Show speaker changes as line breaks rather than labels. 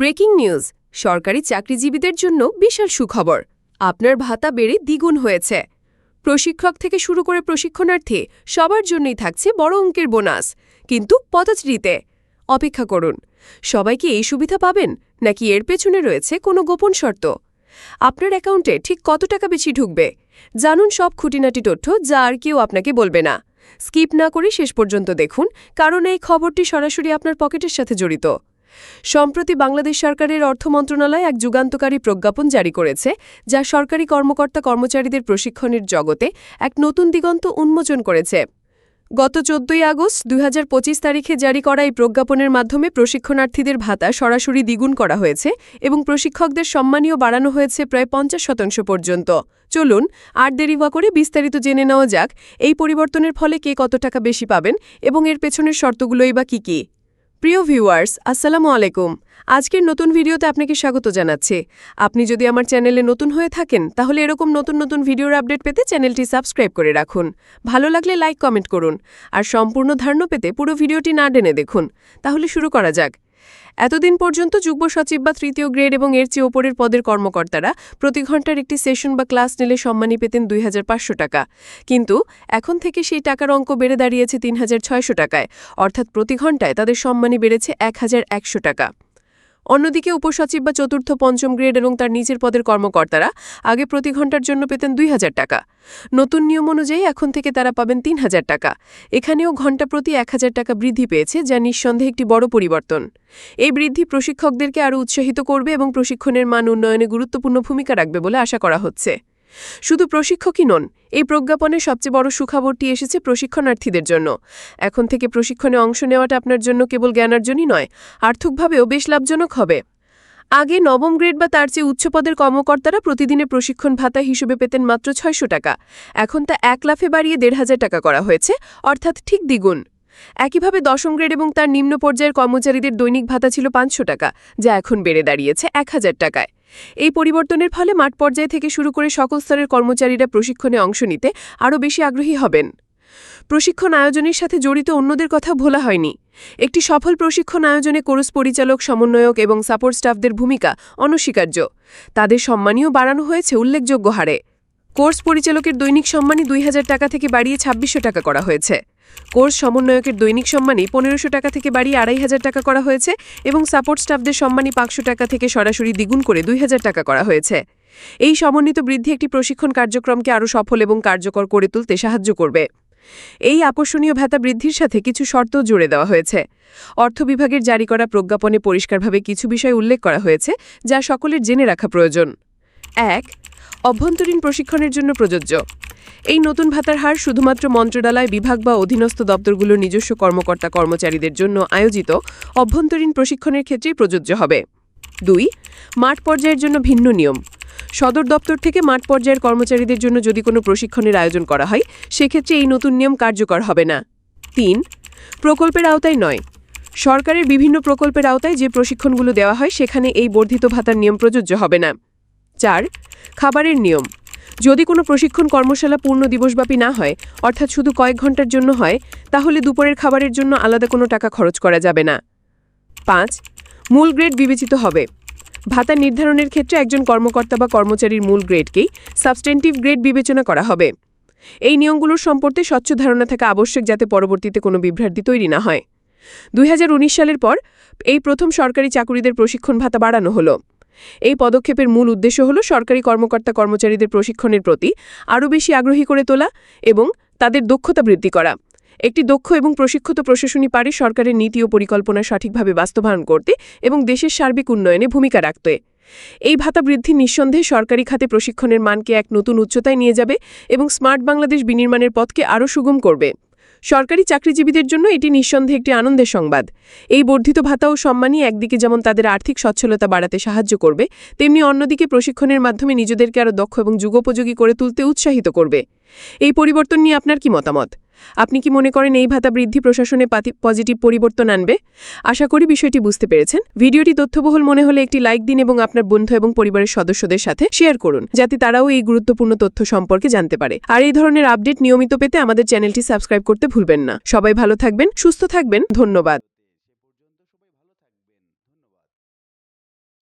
Breaking news, সরকারি চাকরিজীবীদের জন্য বিশাল সুখবর। আপনার ভাতা বেড়ে দ্বিগুণ হয়েছে। প্রশিক্ষক থেকে শুরু করে প্রশিক্ষণার্থী সবার জন্যই থাকছে বড় অঙ্কের বোনাস, কিন্তু পদচিরিতে অপেক্ষা করুন, সবাই কি এই সুবিধা পাবেন, নাকি এর পেছনে রয়েছে কোনো গোপন শর্ত? আপনার অ্যাকাউন্টে ঠিক কত টাকা বেশি ঢুকবে? জানুন সব খুঁটিনাটি তথ্য যা আর কেউ আপনাকে বলবে না। স্কিপ না করে শেষ পর্যন্ত দেখুন, কারণ এই খবরটি সরাসরি আপনার পকেটের সাথে জড়িত। সম্প্রতি বাংলাদেশ সরকারের অর্থ মন্ত্রণালয় এক যুগান্তকারী প্রজ্ঞাপন জারি করেছে, যা সরকারি কর্মকর্তা কর্মচারীদের প্রশিক্ষণের জগতে এক নতুন দিগন্ত উন্মোচন করেছে। গত চোদ্দই আগস্ট দুই হাজার পঁচিশ তারিখে জারি করা এই প্রজ্ঞাপনের মাধ্যমে প্রশিক্ষণার্থীদের ভাতা সরাসরি দ্বিগুণ করা হয়েছে এবং প্রশিক্ষকদের সম্মানীয় বাড়ানো হয়েছে প্রায় পঞ্চাশ শতাংশ পর্যন্ত। চলুন, আর দেরি দেরিবা করে বিস্তারিত জেনে নেওয়া যাক, এই পরিবর্তনের ফলে কে কত টাকা বেশি পাবেন এবং এর পেছনের শর্তগুলোই বা কী কী। প্রিয় ভিউয়ার্স, আসসালামু আলাইকুম। আজকের নতুন ভিডিওতে আপনাকে স্বাগত জানাচ্ছি। আপনি যদি আমার চ্যানেলে নতুন হয়ে থাকেন, তাহলে এরকম নতুন নতুন ভিডিওর আপডেট পেতে চ্যানেলটি সাবস্ক্রাইব করে রাখুন। ভালো লাগলে লাইক, কমেন্ট করুন। আর সম্পূর্ণ ধারণ পেতে পুরো ভিডিওটি না ডেনে দেখুন। তাহলে শুরু করা যাক। এতদিন পর্যন্ত যুগ্ম সচিব বা তৃতীয় গ্রেড এবং এর চেয়ে ওপরের পদের কর্মকর্তারা প্রতি ঘণ্টার একটি সেশন বা ক্লাস নিলে সম্মানী পেতেন দুই হাজার পাঁচশো টাকা। কিন্তু এখন থেকে সেই টাকার অঙ্ক বেড়ে দাঁড়িয়েছে তিন হাজার ছয়শো টাকায়, অর্থাৎ প্রতি ঘন্টায় তাদের সম্মানী বেড়েছে এক হাজার একশো টাকা। অন্যদিকে উপসচিব বা চতুর্থ পঞ্চম গ্রেড এবং তার নিজের পদের কর্মকর্তারা আগে প্রতি ঘণ্টার জন্য পেতেন দুই হাজার টাকা। নতুন নিয়ম অনুযায়ী এখন থেকে তারা পাবেন তিন হাজার টাকা। এখানেও ঘণ্টা প্রতি এক হাজার টাকা বৃদ্ধি পেয়েছে, যা নিঃসন্দেহে একটি বড় পরিবর্তন। এই বৃদ্ধি প্রশিক্ষকদেরকে আরও উৎসাহিত করবে এবং প্রশিক্ষণের মান উন্নয়নে গুরুত্বপূর্ণ ভূমিকা রাখবে বলে আশা করা হচ্ছে। শুধু প্রশিক্ষকই নন, এই প্রজ্ঞাপনের সবচেয়ে বড় সুখবরটি এসেছে প্রশিক্ষণার্থীদের জন্য। এখন থেকে প্রশিক্ষণে অংশ নেওয়াটা আপনার জন্য কেবল জ্ঞানার্জনই নয়, আর্থিকভাবেও বেশ লাভজনক হবে। আগে নবম গ্রেড বা তার চেয়ে উচ্চপদের কর্মকর্তারা প্রতিদিনে প্রশিক্ষণ ভাতা হিসেবে পেতেন মাত্র ছয়শো টাকা। এখন তা এক লাফে বাড়িয়ে দেড় হাজার টাকা করা হয়েছে, অর্থাৎ ঠিক দ্বিগুণ। একইভাবে দশম গ্রেড এবং তার নিম্ন পর্যায়ের কর্মচারীদের দৈনিক ভাতা ছিল পাঁচশো টাকা, যা এখন বেড়ে দাঁড়িয়েছে এক হাজার টাকায়। এই পরিবর্তনের ফলে মাঠ পর্যায় থেকে শুরু করে সকল স্তরের কর্মচারীরা প্রশিক্ষণে অংশ নিতে আরও বেশি আগ্রহী হবেন। প্রশিক্ষণ আয়োজনের সাথে জড়িত অন্যদের কথা ভোলা হয়নি। একটি সফল প্রশিক্ষণ আয়োজনে কোরস পরিচালক, সমন্বয়ক এবং সাপোর্ট স্টাফদের ভূমিকা অনস্বীকার্য। তাদের সম্মানীয় বাড়ানো হয়েছে উল্লেখযোগ্য হারে। কোর্স পরিচালকের দৈনিক সম্মানী দুই হাজার টাকা থেকে বাড়িয়ে ছাব্বিশশো টাকা করা হয়েছে। কোর্স সমন্বয়কের দৈনিক সম্মানী পনেরোশো টাকা থেকে বাড়িয়ে আড়াই হাজার টাকা করা হয়েছে এবং সাপোর্ট স্টাফদের সম্মানী পাঁচশো টাকা থেকে সরাসরি দ্বিগুণ করে দুই হাজার টাকা করা হয়েছে। এই সমন্বিত বৃদ্ধি একটি প্রশিক্ষণ কার্যক্রমকে আরও সফল এবং কার্যকর করে তুলতে সাহায্য করবে। এই আকর্ষণীয় ভাতা বৃদ্ধির সাথে কিছু শর্তও জুড়ে দেওয়া হয়েছে। অর্থ বিভাগের জারি করা প্রজ্ঞাপনে পরিষ্কারভাবে কিছু বিষয় উল্লেখ করা হয়েছে, যা সকলের জেনে রাখা প্রয়োজন। এক, অভ্যন্তরীণ প্রশিক্ষণের জন্য প্রযোজ্য। এই নতুন ভাতার হার শুধুমাত্র মন্ত্রণালয়, বিভাগ বা অধীনস্থ দপ্তরগুলোর নিজস্ব কর্মকর্তা কর্মচারীদের জন্য আয়োজিত অভ্যন্তরীণ প্রশিক্ষণের ক্ষেত্রেই প্রযোজ্য হবে। দুই, মাঠ পর্যায়ের জন্য ভিন্ন নিয়ম। সদর দপ্তর থেকে মাঠ পর্যায়ের কর্মচারীদের জন্য যদি কোনো প্রশিক্ষণের আয়োজন করা হয়, সেক্ষেত্রে এই নতুন নিয়ম কার্যকর হবে না। তিন, প্রকল্পের আওতায় নয়। সরকারের বিভিন্ন প্রকল্পের আওতায় যে প্রশিক্ষণগুলো দেওয়া হয়, সেখানে এই বর্ধিত ভাতার নিয়ম প্রযোজ্য হবে না। চার, খাবারের নিয়ম। যদি কোনো প্রশিক্ষণ কর্মশালা পূর্ণ দিবসব্যাপী না হয়, অর্থাৎ শুধু কয়েক ঘণ্টার জন্য হয়, তাহলে দুপুরের খাবারের জন্য আলাদা কোনো টাকা খরচ করা যাবে না। পাঁচ, মূল গ্রেড বিবেচিত হবে। ভাতা নির্ধারণের ক্ষেত্রে একজন কর্মকর্তা বা কর্মচারীর মূল গ্রেডকেই সাবস্টেন্টিভ গ্রেড বিবেচনা করা হবে। এই নিয়মগুলোর সম্পর্কে স্বচ্ছ ধারণা থাকা আবশ্যক যাতে পরবর্তীতে কোনো বিভ্রান্তি তৈরি না হয়। দুই হাজার উনিশ সালের পর এই প্রথম সরকারি চাকুরিদের প্রশিক্ষণ ভাতা বাড়ানো হলো। এই পদক্ষেপের মূল উদ্দেশ্য হল সরকারি কর্মকর্তা কর্মচারীদের প্রশিক্ষণের প্রতি আরও বেশি আগ্রহী করে তোলা এবং তাদের দক্ষতা বৃদ্ধি করা। একটি দক্ষ এবং প্রশিক্ষিত প্রশাসনী পারে সরকারের নীতি ও পরিকল্পনা সঠিকভাবে বাস্তবায়ন করতে এবং দেশের সার্বিক উন্নয়নে ভূমিকা রাখতে। এই ভাতা বৃদ্ধি নিঃসন্দেহে সরকারি খাতে প্রশিক্ষণের মানকে এক নতুন উচ্চতায় নিয়ে যাবে এবং স্মার্ট বাংলাদেশ বিনির্মাণের পথকে আরও সুগম করবে। সরকারি চাকরিজীবীদের জন্য এটি নিঃসন্দেহে একটি আনন্দের সংবাদ। এই বর্ধিত ভাতা ও সম্মানই একদিকে যেমন তাদের আর্থিক সচ্ছলতা বাড়াতে সাহায্য করবে, তেমনি অন্যদিকে প্রশিক্ষণের মাধ্যমে নিজেদেরকে আরও দক্ষ এবং যুগোপযোগী করে তুলতে উৎসাহিত করবে। এই পরিবর্তন নিয়ে আপনার কি মতামত? আপনি কি মনে করেন এই ভাতা বৃদ্ধি প্রশাসনে পজিটিভ পরিবর্তন আনবে? আশা করি বিষয়টি বুঝতে পেরেছেন। ভিডিওটি তথ্যবহুল মনে হলে একটি লাইক দিন এবং আপনার বন্ধু এবং পরিবারের সদস্যদের সাথে শেয়ার করুন, যাতে তারাও এই গুরুত্বপূর্ণ তথ্য সম্পর্কে জানতে পারে। আর এই ধরনের আপডেট নিয়মিত পেতে আমাদের চ্যানেলটি সাবস্ক্রাইব করতে ভুলবেন না। সবাই ভালো থাকবেন, সুস্থ থাকবেন, ধন্যবাদ।